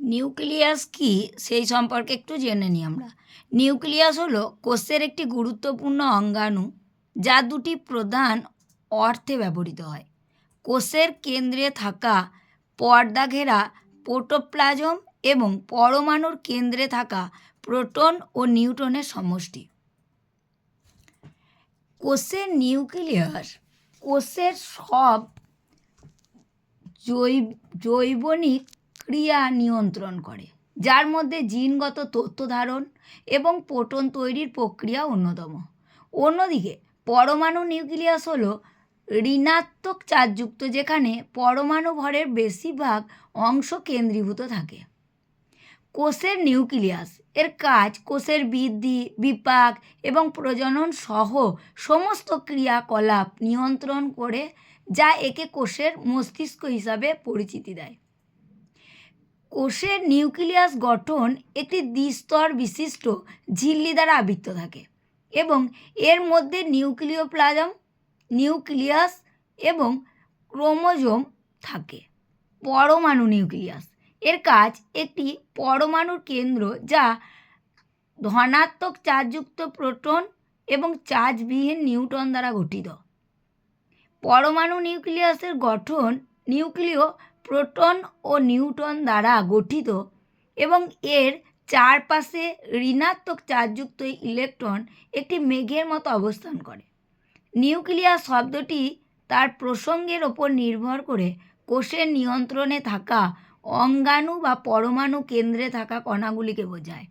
Nucleus কি? সেই সম্পর্কে একটু জেনে নিই আমরা। নিউক্লিয়াস হলো কোষের একটি গুরুত্বপূর্ণ অঙ্গাণু যা দুটি প্রধান অর্থে ব্যবহৃত হয়। কোষের কেন্দ্রে থাকা পর্দা ঘেরা পোটোপ্লাজম এবং পরমাণুর কেন্দ্রে থাকা প্রোটন ও নিউট্রনের সমষ্টি। কোষের নিউক্লিয়াস কোষের সব জৈব জৈবনিক ক্রিয়া নিয়ন্ত্রণ করে, যার মধ্যে জিনগত তথ্য ধারণ এবং প্রোটন তৈরির প্রক্রিয়া অন্যতম। অন্যদিকে, পরমাণু নিউক্লিয়াস হলো ঋণাত্মক চার্জযুক্ত যেখানে পরমাণু ভরের বেশিরভাগ অংশ কেন্দ্রীভূত থাকে। কোষের নিউক্লিয়াস, এর কাজ কোষের বৃদ্ধি, বিপাক এবং প্রজনন সহ সমস্ত ক্রিয়াকলাপ নিয়ন্ত্রণ করে, যা একে কোষের মস্তিষ্ক হিসাবে পরিচিতি দেয়। কোষের নিউক্লিয়াস গঠন একটি দ্বিস্তর বিশিষ্ট ঝিল্লি দ্বারা আবৃত থাকে এবং এর মধ্যে নিউক্লিওপ্লাজম, নিউক্লিয়াস এবং ক্রোমোজোম থাকে। পরমাণু নিউক্লিয়াস। এর কাজ একটি পরমাণুর কেন্দ্র যা ধনাত্মক চার্জযুক্ত প্রোটন এবং চার্জবিহীন নিউট্রন দ্বারা গঠিত। পরমাণু নিউক্লিয়াসের গঠন নিউক্লিয় প্রোটন ও নিউটন দ্বারা গঠিত এবং এর চারপাশে ঋণাত্মক চার্জযুক্ত ইলেকট্রন একটি মেঘের মতো অবস্থান করে। নিউক্লিয়াস শব্দটি তার প্রসঙ্গের ওপর নির্ভর করে কোষের নিয়ন্ত্রণে থাকা অঙ্গাণু বা পরমাণু কেন্দ্রে থাকা কণাগুলিকে বোঝায়।